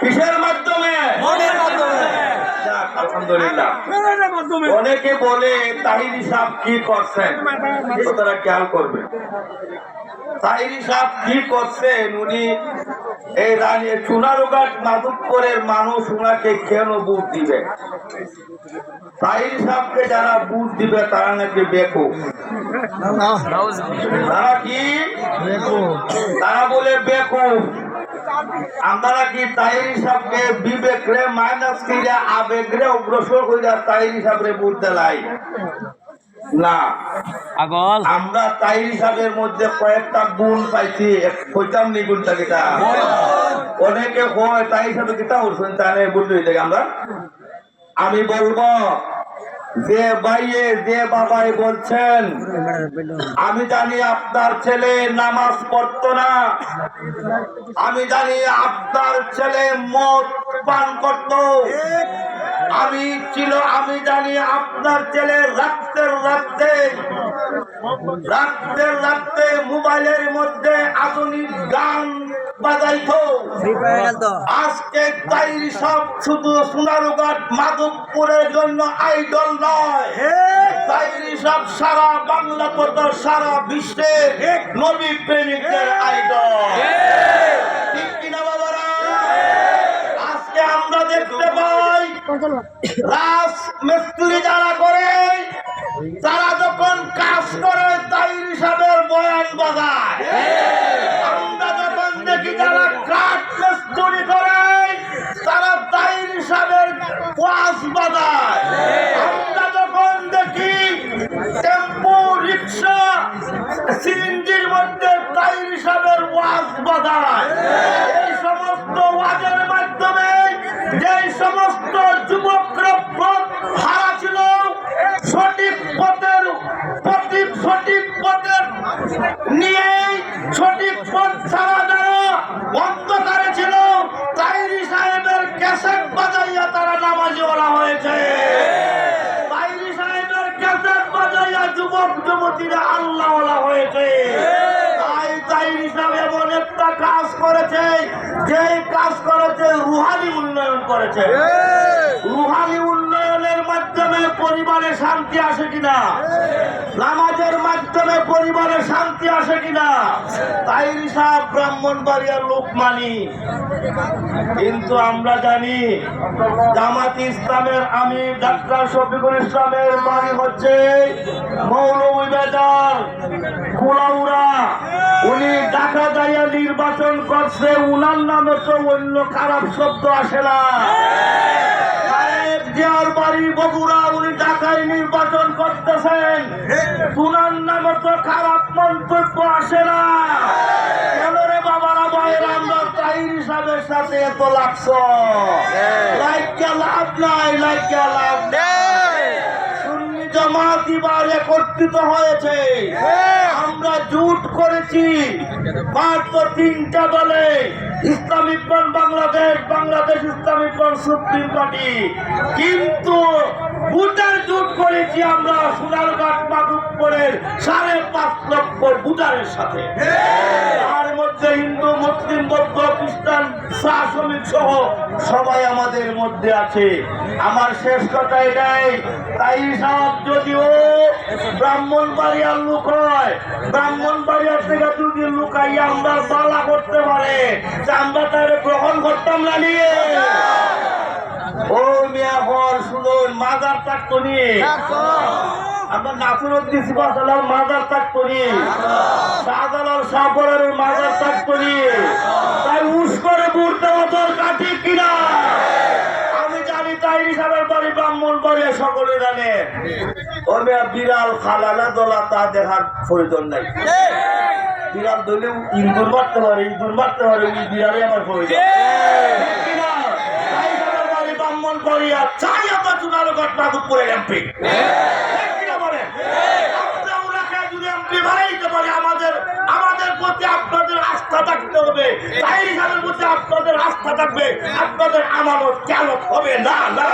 কিসের মাধ্যমে? আলহামদুলিল্লাহ। অনেকে বলে তাহিরি সাহেব কি করছেন? তারা খেয়াল করবে তাহিরি সাহেব কি করছেন? উনি এই রানী মাধবপুরের মানুষ উনাকে কেন বুট দিবে? তাহিরি সাহেবকে যারা বুট দিবে তারা নাকি বেকুব। তারা কি? তারা বলে বেকুব। আমরা কি তাইর হিসাবকে বিবেক রে মাইনাস কইরা আবেগ রে অগ্রসর কইরা তাইর হিসাবে বুঝতে লাই না। আগল আমরা তাইর হিসাবের মধ্যে কয়েকটা গুণ পাইছি কইতাম নি গুণটা কিটা? অনেকে হয় তাই হিসাবে কিতা করছেন তাহলে বুঝতে আমরা? আমি বলব যে ভাইয়ে, যে বাবাই বলছেন, আমি জানি আপনার ছেলে নামাজ পড়তো না। আমি জানি আপনার ছেলে মদ পান করত। আমি ছিল, আমি জানি আপনার ছেলে রাত্রের রাত্রের রাত্রে মোবাইলের মধ্যে আধুনিক গান বাজাইতো। আজকে তাই সব শুধু সোনারুঘাট মাধবপুরের জন্য আইডল নয়। তাই সব সারা বাংলা তথা সারা বিশ্বে নবী প্রেমিকদের আইডল। ঠিক কিনা বাবারা? আজকে আমরা দেখতে পাই রাস মিস্ত্রি যারা করে তারা যখন কাজ করে, তাই হিসাবের বয়ান বাজায়। আমরা যখন দেখি যারা কাঠ মিস্ত্রি করে, তারা তাই হিসাবের ওয়াজ বাজায়। আমরা যখন দেখি টেম্পো, রিক্সা সিএনজির মধ্যে তাই হিসাবের ওয়াজ বাজায়। এই সমস্ত ওয়াজের মাধ্যমে যে সমস্ত হয়েছে। সাহেবের ক্যাসেট বাজাইয়া যুবক যুবতীরা হয়েছে। তাই তাইরি সাহেব এমন একটা কাজ করেছে যে কাজ করেছে রুহানি উন্নয়ন করেছে। রুহানি উন্নয়নের মাধ্যমে পরিবারে শান্তি আসে কিনা? নামাজের মাধ্যমে পরিবারে শান্তি আসে কিনা? তাই সাহেব ব্রাহ্মণ বাড়িয়ার লোক মানি। কিন্তু আমরা জানি, জামাত ইসলামের আমি ডাক্তার শফিকুল ইসলামের বাড়ি হচ্ছে মৌলবাজার কুলাউড়া। উনি ঢাকা যাইয়া নির্বাচন করছে, উনার নামে তো অন্য খারাপ শব্দ আসে না। বগুড়া উনি ঢাকায় নির্বাচন করতেছেন। উনার নামে তো খারাপ মন্তব্য আসে না। কেন রে বাবারা, ভাইয়ের, আমরা তাহির হিসাবের সাথে এত লাগছ? লাইকা লাভ নাই লাইকা লাভ সুন্নি জামাত এবার একত্রিত হয়েছে। আমরা জুট করেছি। মাত্র ইসলামিক বাংলাদেশ সুপ্রিম পার্টি। কিন্তু ভোটার জুট করেছি আমরা মাধবপুরের সাড়ে পাঁচ লক্ষ ভোটারের সাথে। তার মধ্যে হিন্দু, মুসলিম, বৌদ্ধ, খ্রিস্টান শ্রমিক সহ সবাই আমাদের মধ্যে আছে। আমার শেষ কথা এটাই, তাই সব যদিও ব্রাহ্মণ বাড়িয়ার লোক হয় ব্রাহ্মণ বাড়িয়ার থেকে যদি লুকাই, আমরা বালা করতে পারে আমরা গ্রহণ করতাম না নিয়ে ও মিয়া হল শুনুন, মাজার থাকতো নিয়ে আমরা নাসিরুদ্দিন সিবাসালাম মাজার করি। করি। তাই উস করে ঠিক কিনা। আমি জানি তাই হিসাবের বাড়ি ব্রাহ্মণ বাড়ি সকলে জানে। ও মেয়া বিড়াল খালালা দলা তা দেখার প্রয়োজন নাই। বিড়াল দলেও ইঁদুর মারতে পারে ইঁদুর মারতে পারে ওই বিড়ালে আমার প্রয়োজন ব্রাহ্মণ চাই চুনালো ঘটনা এমপি। আমাদের আমাদের প্রতি আপনাদের আস্থা থাকতে হবে। তাই হিসাবের প্রতি আপনাদের আস্থা থাকবে। আপনাদের আমানত কেন হবে? না না